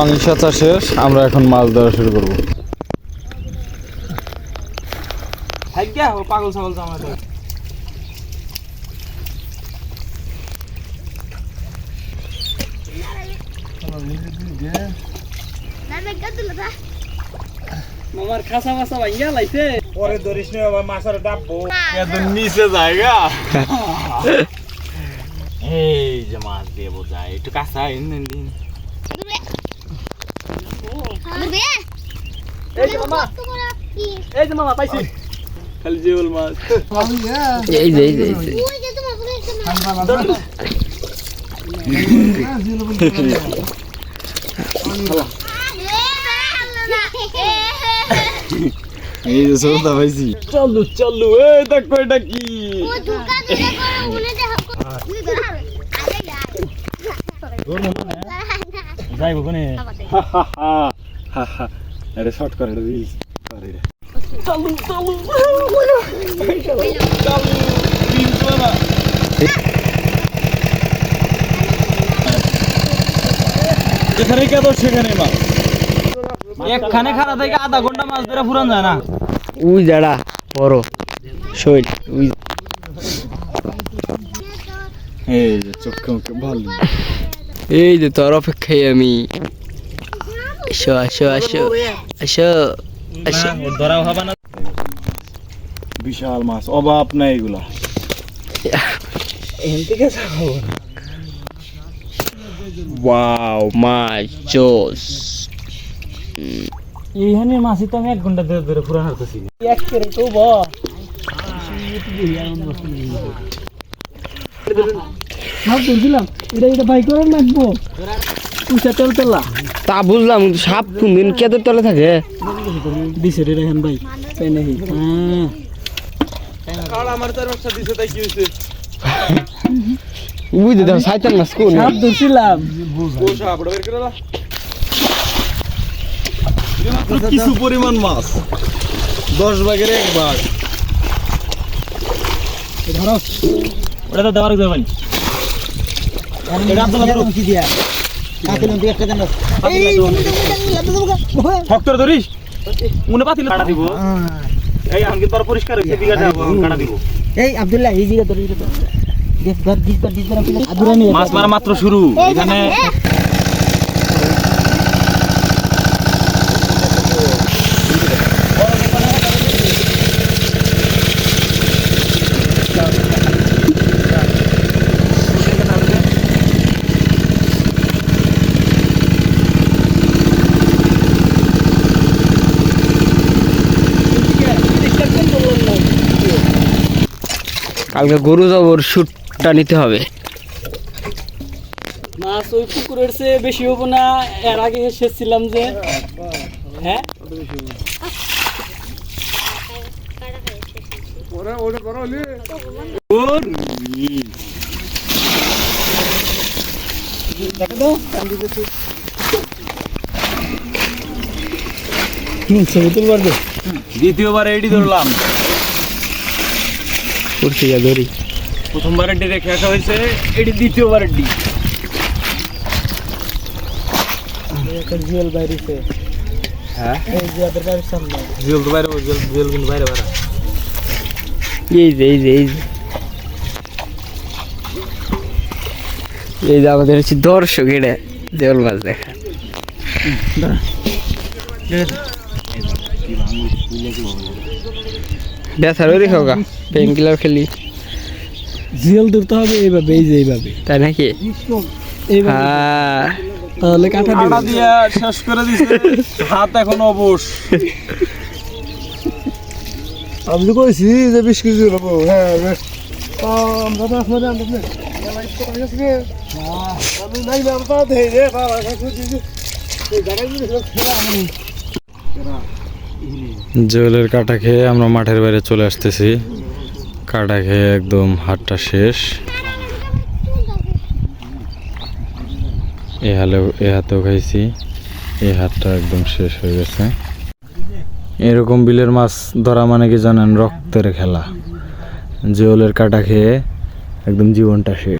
পাংশা চাষের আমরা এখন মাছ ধরা শুরু করব। পাগল ছাগল মামার খাসা মাসা ভাঙ্গা লাইছে। পরে ধরিস না আবার মাছের ডাববো। একদম নিচে জায়গা। এই যে মাছ দিয়ে বোঝায় একটু কাঁচা দিন। এই যে মামা। এই যে মামা পাইছি। খালি জিওল মাছ। এই যে এই যে এই যে। এই যে সৌদা পাইছি। চলু চলু এই দেখো এটা যাইব কোনে এটা শর্ট করে এটা রিলস চলু চলু চলু রিলস বানা যেখানে কে তো সেখানে মাছ একখানে খাড়া থেকে আধা ঘণ্টা মাছ ধরে ফুরান যায় না। উই যারা বড় শৈল উই। এই যে চোখে মুখে ভালো এই যে তোর অপেক্ষায় আমি। আসো আসো আসো আসো আসো। ধরাও হবে না। বিশাল মাছ অভাব নাই এগুলা। ওয়াও মাই জোস। এইখানে মাছই তো আমি এক ঘণ্টা ধরে ধরে ফুরান হারতেছি। এক করে তো ব। মাছ এটা এটা বাই করে নাকবো উষা তেল তেলা? তা বুঝলাম সাপ কোনদিন কেদের তলে থাকে? দিছে রে রেহান ভাই তাই নাকি? হ্যাঁ। বুঝ দাও সাইতাম না স্কুল সাপ ধরছিলাম। কিছু পরিমাণ মাছ। দশ ভাগের এক ভাগ। ধরো। ওটা তো দেওয়ার যাবেন এটা আব্দুল্লাহ কি দিয়া ফক্টর ধরিস মনে পাতিল কাটা দিব এই আমি তোর পরিষ্কার হইছে বিঘাটা কাটা দিব এই আব্দুল্লাহ এই মাছ মারা মাত্র শুরু এখানে কালকে গরু জবর শুটটা নিতে হবে। মাছ ওই পুকুরের চেয়ে বেশি হব না এর আগে এসেছিলাম যে। হ্যাঁ? দ্বিতীয়বার এটি ধরলাম। উঠতে যা ধরি। প্রথমবার এডি রেখে আসা হয়েছে এডি দ্বিতীয়বার এডি একটা জিওল বাইরেছে। হ্যাঁ? জিওল তো বাইরে জিওল কিন্তু বাইরে বাইরে এই যে এই যে এই যে। এই যে আমাদের হচ্ছে দর্শক এটা দেওয়াল মাছ দেখা। ওই দেখো গা পেন কিলার খেলি। জিওল ধরতে হবে এইভাবে এই যে এইভাবে। তাই নাকি? হ্যাঁ। তাহলে কাটা কাটা দিয়া শেষ করে দিছে। হাত এখন অবশ। আমি তো কইছি যে বিশ কেজি নেব হ্যাঁ আমরা তো আসলে আমরা তো এলাই তো কাছে গেছে রে। নাই না আমরা তো হে বাবা কাছে দিছি এই খেলা আমি জেলের কাটা খেয়ে আমরা মাঠের বাইরে চলে আসতেছি। কাটা খেয়ে একদম হাটটা শেষ। এ হালেও এ হাতেও খাইছি। এই হাতটা একদম শেষ হয়ে গেছে। এরকম বিলের মাছ ধরা মানে কি জানেন? রক্তের খেলা। জিওলের কাটা খেয়ে একদম জীবনটা শেষ।